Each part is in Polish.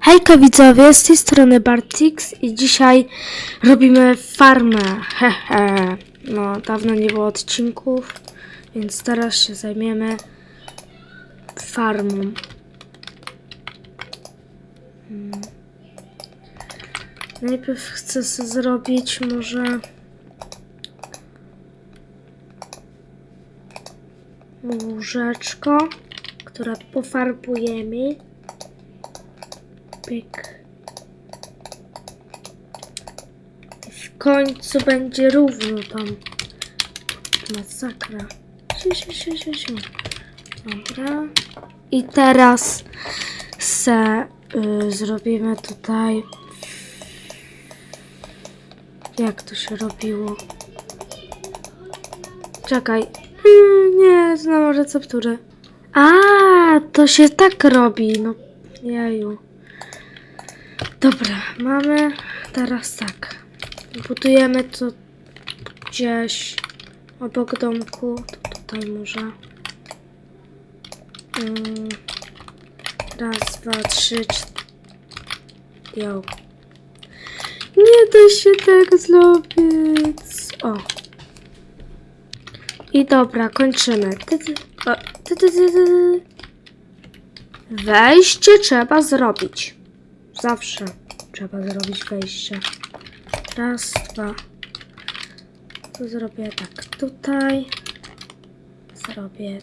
Hejka widzowie, z tej strony Bartix i dzisiaj robimy farmę. Hehe. No, dawno nie było odcinków, więc teraz się zajmiemy farmą. Hmm. Najpierw chcę sobie zrobić może łóżeczko, które pofarbujemy. Pyk. W końcu będzie równo tam. Masakra. Siu, siu, siu, siu, siu. Dobra. I teraz se y, zrobimy tutaj. Jak to się robiło? Czekaj. Mm, nie, znam recepturę. A, to się tak robi. No, jaju. Dobra, mamy teraz tak. Budujemy to gdzieś obok domku. To tutaj może. Mm, raz, dwa, trzy, cztery. Nie da się tak zrobić. O. I dobra, kończymy. Wejście trzeba zrobić. Zawsze trzeba zrobić wejście. Raz, dwa. Tu zrobię tak tutaj. Zrobię.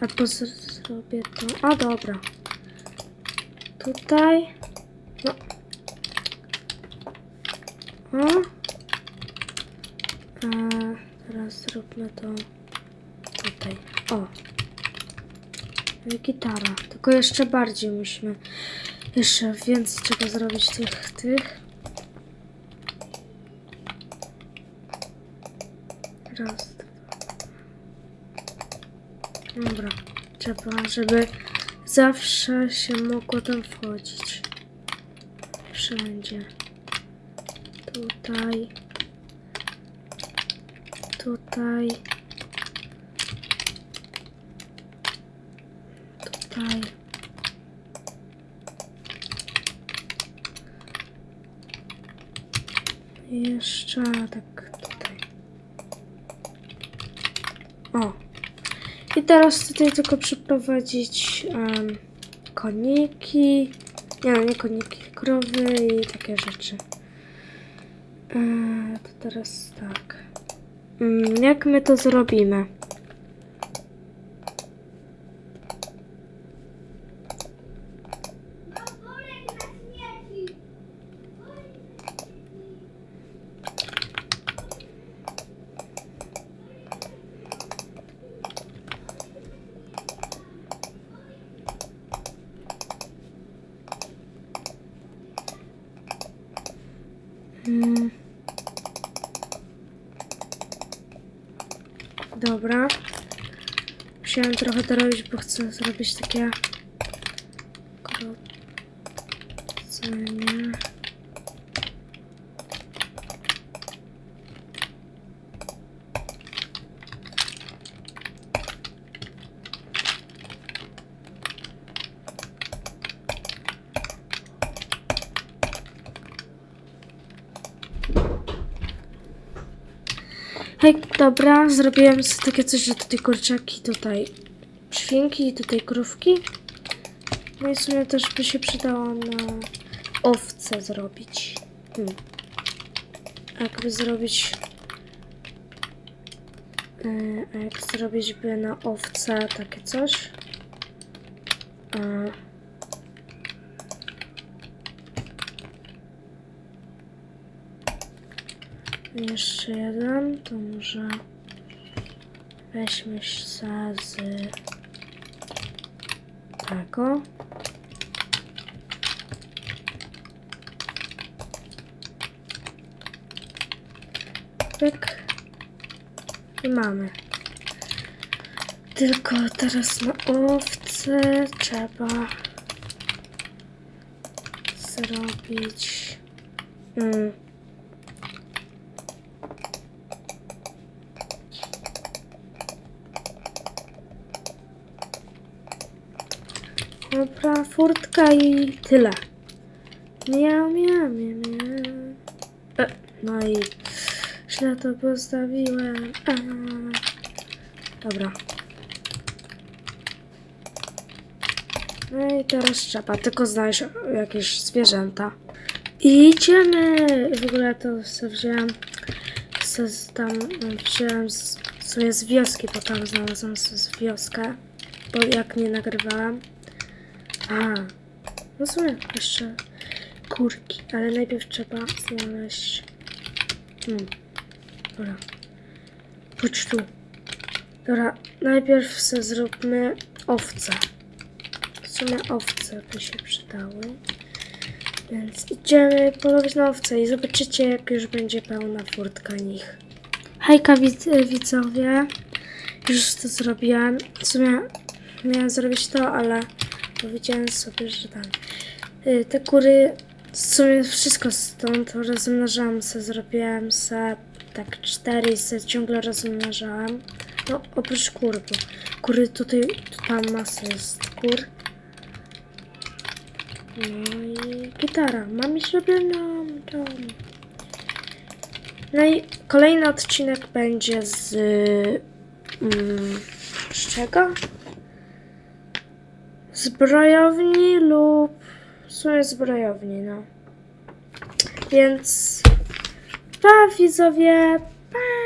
Albo zrobię to. A dobra. Tutaj. No. O. A teraz zróbmy to tutaj. O. No i gitara. Tylko jeszcze bardziej musimy. Jeszcze więcej trzeba zrobić tych, tych. Raz, dwa. Dobra. Trzeba, żeby zawsze się mogło tam wchodzić. Wszędzie. Tutaj. Tutaj. Tutaj. Jeszcze tak tutaj. O. I teraz tutaj tylko przyprowadzić em, koniki. Nie, nie koniki, krowy i takie rzeczy. E, to teraz tak. Mm, jak my to zrobimy? Mm. Dobra. Musiałem trochę to robić, bo chcę zrobić takie krocenie. Hej, dobra, zrobiłem sobie takie coś, że tutaj kurczaki, tutaj świnki i tutaj krówki. No i w sumie też by się przydało na owce zrobić. Hmm. Jakby zrobić... Yy, jak zrobić by na owce takie coś? A... Jeszcze jeden, to może weźmy się z tego. I mamy. Tylko teraz na owce trzeba zrobić. Mm. Dobra, furtka i tyle. Miau, miau, miau, miau. E, no i źle to postawiłem. A. Dobra. No i teraz trzeba tylko znaleźć jakieś zwierzęta. I idziemy! W ogóle to sobie wziąłem, z tam wziąłem sobie z wioski, bo tam znalazłem sobie z wioskę, bo jak nie nagrywałem. A, no są jeszcze kurki, ale najpierw trzeba znaleźć... Hmm, dobra. Chodź tu. Dobra, najpierw se zróbmy owce. W sumie owce by się przydały. Więc idziemy polować na owce i zobaczycie, jak już będzie pełna furtka nich. Hejka wid widzowie. Już to zrobiłem. W sumie miałem zrobić to, ale powiedziałem sobie, że tam. Y, te kury, w sumie wszystko stąd rozmnażałam se, zrobiłem se tak cztery se ciągle rozmnażałam. No, oprócz kur, bo kury tutaj, tu tam masę jest kur. No i gitara. Mam już robioną. tą. No i kolejny odcinek będzie z... Mm, z czego? Zbrojowni lub... W sumie zbrojowni, no. Więc... Pa widzowie! Pa!